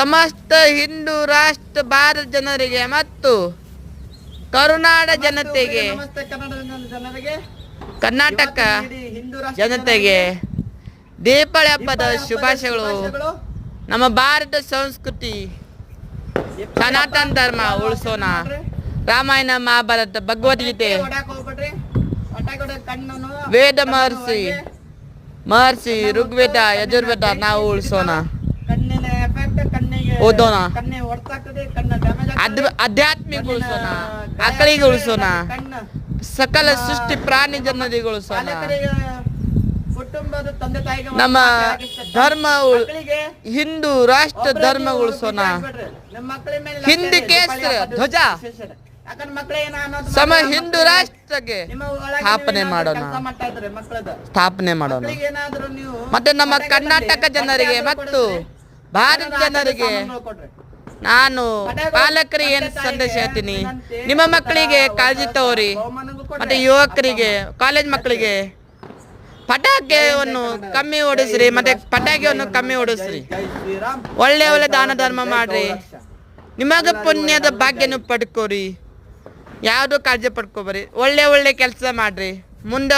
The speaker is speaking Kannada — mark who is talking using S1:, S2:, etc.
S1: ಸಮಸ್ತ ಹಿಂದೂ ರಾಷ್ಟ್ರ ಭಾರತ ಜನರಿಗೆ ಮತ್ತು ಕರುನಾಡ ಜನತೆಗೆ ಕರ್ನಾಟಕ ಜನತೆಗೆ ದೀಪಾವಳಿ ಹಬ್ಬದ ಶುಭಾಶಯಗಳು. ನಮ್ಮ ಭಾರತ ಸಂಸ್ಕೃತಿ ಸನಾತನ ಧರ್ಮ ಉಳಿಸೋಣ. ರಾಮಾಯಣ ಮಹಾಭಾರತ ಭಗವದ್ಗೀತೆ. ವೇದ ಮಹರ್ಷಿ ಮಹರ್ಷಿ ಋಗ್ವೇದ ಯಜುರ್ವೇದ ನಾವು ಉಳಿಸೋಣ.
S2: ಕಣ್ಣಿಗೆ
S1: ಓದೋಣ.
S2: ಕಣ್ಣೆ ಕಣ್ಣ ಡ್ಯಾಮೇಜ್
S1: ಅದ್ ಸಕಲ ಸೃಷ್ಟಿ ಪ್ರಾಣಿ ಜನರಿಗೆ ಉಳಿಸೋಣ
S2: ಕುಟುಂಬದ ತಂದೆ ತಾಯಿಗೆ
S1: ನಮ್ಮ ಧರ್ಮ ಹಿಂದೂ ರಾಷ್ಟ್ರ ಧರ್ಮ ಉಳಿಸೋಣ. ಹಿಂದಿ ಕೇಸರ ಧ್ವಜ. ಸಮ ಹಿಂದೂ ರಾಷ್ಟ್ರಕ್ಕೆ ಸ್ಥಾಪನೆ ಮಾಡೋಣ. ಸ್ಥಾಪನೆ ಮಾಡೋಣ. ಮತ್ತೆ ನಮ್ಮ ಕರ್ನಾಟಕ ಜನರಿಗೆ ಮತ್ತು. ಭಾರತ ಜನರಿಗೆ ನಾನು
S2: ಪಾಲಕರಿ
S1: ಪಾಲಕರಿಗೆ ಏನ್ ಸಂದೇಶ ಹೇಳ್ತೀನಿ? ನಿಮ್ಮ ಮಕ್ಕಳಿಗೆ ಕಾಳಜಿ ತಗೋರಿ ಮತ್ತೆ ಯುವಕರಿಗೆ ಕಾಲೇಜ್ ಮಕ್ಕಳಿಗೆ. ಪಟಾಕಿಯನ್ನು ಕಮ್ಮಿ ಓಡಿಸ್ರಿ ಮತ್ತೆ ಪಟಾಕಿಯನ್ನು ಕಮ್ಮಿ ಓಡಿಸ್ರಿ. ಒಳ್ಳೆ ಒಳ್ಳೆ ದಾನ ಧರ್ಮ ಮಾಡ್ರಿ. ನಿಮಗೆ ಪುಣ್ಯದ ಭಾಗ್ಯನು ಪಡ್ಕೋರಿ. ಯಾವುದು ಕಾಳಜಿ ಪಡ್ಕೋಬರಿ. ಒಳ್ಳೆ ಒಳ್ಳೆ ಕೆಲಸ ಮಾಡ್ರಿ. ಮುಂದೆ